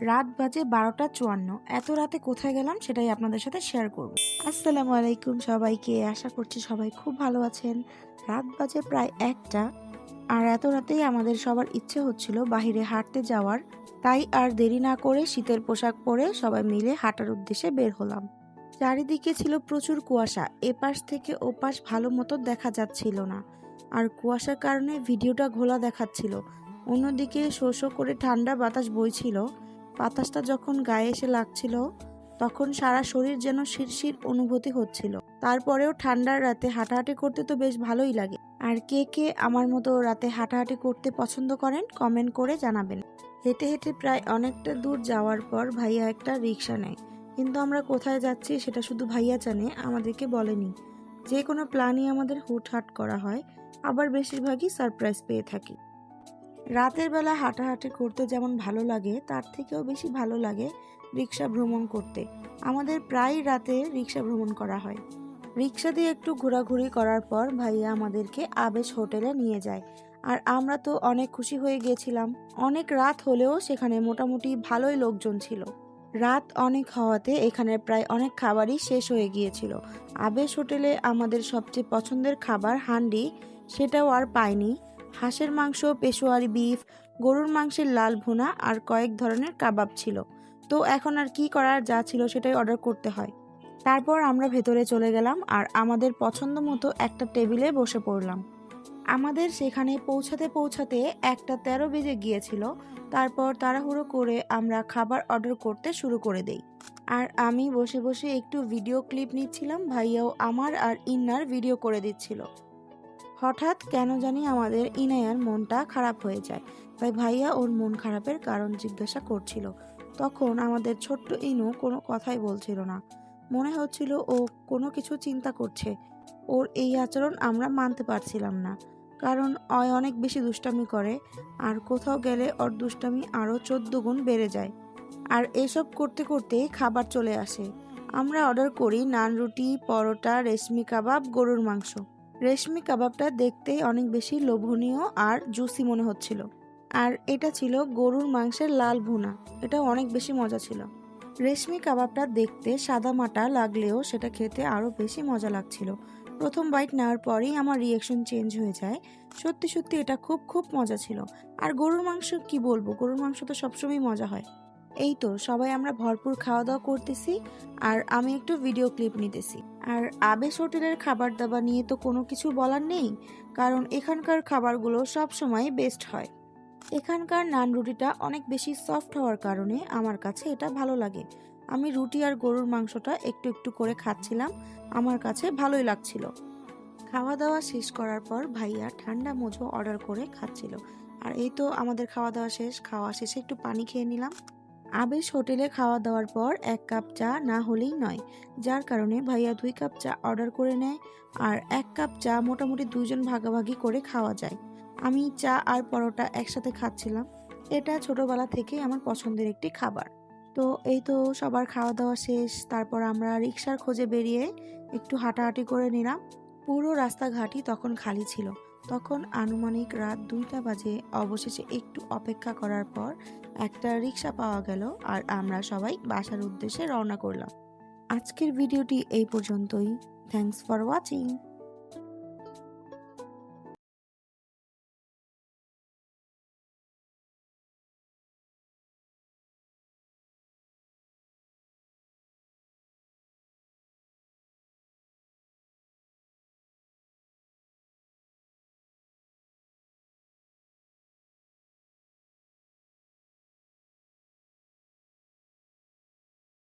রাত বাজে বারোটা চুয়ান্ন। এত রাতে কোথায় গেলাম সেটাই আপনাদের সাথে শেয়ার করব। আসসালামু আলাইকুম সবাইকে, আশা করছি সবাই খুব ভালো আছেন। রাত বাজে প্রায় একটা, আর এত রাতেই আমাদের সবার ইচ্ছে হচ্ছিল বাইরে হাঁটতে যাওয়ার। তাই আর দেরি না করে শীতের পোশাক পরে সবাই মিলে হাঁটার উদ্দেশ্যে বের হলাম। চারিদিকে ছিল প্রচুর কুয়াশা, এপাশ থেকে ওপাশ ভালো মতো দেখা যাচ্ছিল না। আর কুয়াশার কারণে ভিডিওটা ঘোলা দেখাচ্ছিল। অন্যদিকে শো শো করে ঠান্ডা বাতাস বইছিল। বাতাসটা যখন গায়ে এসে লাগছিল, তখন সারা শরীর যেন শিরশির অনুভূতি হচ্ছিল। তারপরেও ঠান্ডার রাতে হাঁটাহাঁটি করতে তো বেশ ভালোই লাগে। আর কে কে আমার মতো রাতে হাঁটাহাঁটি করতে পছন্দ করেন, কমেন্ট করে জানাবেন। হেঁটে হেঁটে প্রায় অনেকটা দূর যাওয়ার পর ভাইয়া একটা রিক্সা নেয়। কিন্তু আমরা কোথায় যাচ্ছি সেটা শুধু ভাইয়া জানে, আমাদেরকে বলেনি। যে কোনো প্ল্যানই আমাদের হুটহাট করা হয়। আবার বেশিরভাগই সারপ্রাইজ পেয়ে থাকি। রাতের বেলা হাঁটাহাঁটি করতে যেমন ভালো লাগে, তার থেকেও বেশি ভালো লাগে রিক্সা ভ্রমণ করতে। আমাদের প্রায় রাতে রিক্সা ভ্রমণ করা হয়। রিক্সা দিয়ে একটু ঘোরাঘুরি করার পর ভাইয়া আমাদেরকে আবেশ হোটেলে নিয়ে যায়। আর আমরা তো অনেক খুশি হয়ে গিয়েছিলাম অনেক রাত হলেও সেখানে মোটামুটি ভালোই লোকজন ছিল। রাত অনেক হওয়াতে এখানে প্রায় অনেক খাবারই শেষ হয়ে গিয়েছিল। আবেশ হোটেলে আমাদের সবচেয়ে পছন্দের খাবার হান্ডি, সেটাও আর পাইনি। হাঁসের মাংস, পেশোয়ারি বিফ গরুর মাংসের লাল ভুনা আর কয়েক ধরনের কাবাব ছিল। তো এখন আর কি করার যা ছিল সেটাই অর্ডার করতে হয়। তারপর আমরা ভেতরে চলে গেলাম আর আমাদের পছন্দ মতো একটা টেবিলে বসে পড়লাম। আমাদের সেখানে পৌঁছাতে পৌঁছাতে একটা তেরো বেজে গিয়েছিল। তারপর তাড়াহুড়ো করে আমরা খাবার অর্ডার করতে শুরু করে দেই। আর আমি বসে বসে একটু ভিডিও ক্লিপ নিচ্ছিলাম, ভাইয়াও আমার আর ইন্নার ভিডিও করে দিচ্ছিল। হঠাৎ কেন জানি আমাদের ইনায়ার মনটা খারাপ হয়ে যায়। তাই ভাইয়া ওর মন খারাপের কারণ জিজ্ঞাসা করছিল। তখন আমাদের ছোট্ট ইনু কোনো কথাই বলছিল না। মনে হচ্ছিল ও কোনো কিছু চিন্তা করছে। ওর এই আচরণ আমরা মানতে পারছিলাম না। কারণ অয় অনেক বেশি দুষ্টামি করে, আর কোথাও গেলে ওর দুষ্টামি আরও চোদ্দ গুণ বেড়ে যায়। আর এসব করতে করতে খাবার চলে আসে। আমরা অর্ডার করি নান রুটি, পরোটা, রেশমি কাবাব, গরুর মাংস। রেশমি কাবাবটা দেখতে অনেক বেশি লোভনীয় আর জুসি মনে হচ্ছিল। আর এটা ছিল গরুর মাংসের লাল ভুনা। এটা অনেক বেশি মজা ছিল। রেশমি কাবাবটা দেখতে সাদা মাটা লাগলেও সেটা খেতে আরও বেশি মজা লাগছিল। প্রথম বাইট নেওয়ার পরেই আমার রিয়েকশন চেঞ্জ হয়ে যায়। সত্যি সত্যি এটা খুব খুব মজা ছিল। আর গরুর মাংস কি বলব? গরুর মাংস তো সবসময় মজা হয়। এই তো, সবাই আমরা ভরপুর খাওয়া দাওয়া করতেছি আর আমি একটু ভিডিও ক্লিপ নিতেছি। আর আবেশ হোটেলের খাবার দাবার নিয়ে তো কোনো কিছু বলার নেই, কারণ এখানকার খাবারগুলো সব সময় বেস্ট হয়। এখানকার নান রুটিটা অনেক বেশি সফট হওয়ার কারণে আমার কাছে এটা ভালো লাগে। আমি রুটি আর গরুর মাংসটা একটু একটু করে খাচ্ছিলাম, আমার কাছে ভালোই লাগছিল। খাওয়া দাওয়া শেষ করার পর ভাইয়া ঠান্ডা মোজো অর্ডার করে খাচ্ছিল। আর এই তো আমাদের খাওয়া দাওয়া শেষ, খাওয়া শেষে একটু পানি খেয়ে নিলাম। আবেশ হোটেলে খাওয়া দাওয়ার পর এক কাপ চা না হলেই নয়। যার কারণে ভাইয়া দুই কাপ চা অর্ডার করে নেয় আর এক কাপ চা মোটামুটি দুজন ভাগাভাগি করে খাওয়া যায়। আমি চা আর পরোটা একসাথে খাচ্ছিলাম। এটা ছোটবেলা থেকেই আমার পছন্দের একটি খাবার। তো এই তো সবার খাওয়া দাওয়া শেষ, তারপর আমরা রিক্সার খোঁজে বেরিয়ে একটু হাঁটাহাঁটি করে নিলাম। পুরো রাস্তাঘাটই তখন খালি ছিল। তখন আনুমানিক রাত দুইটা বাজে, অবশেষে একটু অপেক্ষা করার পর একটা রিক্সা পাওয়া গেল আর আমরা সবাই বাসার উদ্দেশ্যে রওনা করলাম। আজকের ভিডিওটি এই পর্যন্তই। Thanks for watching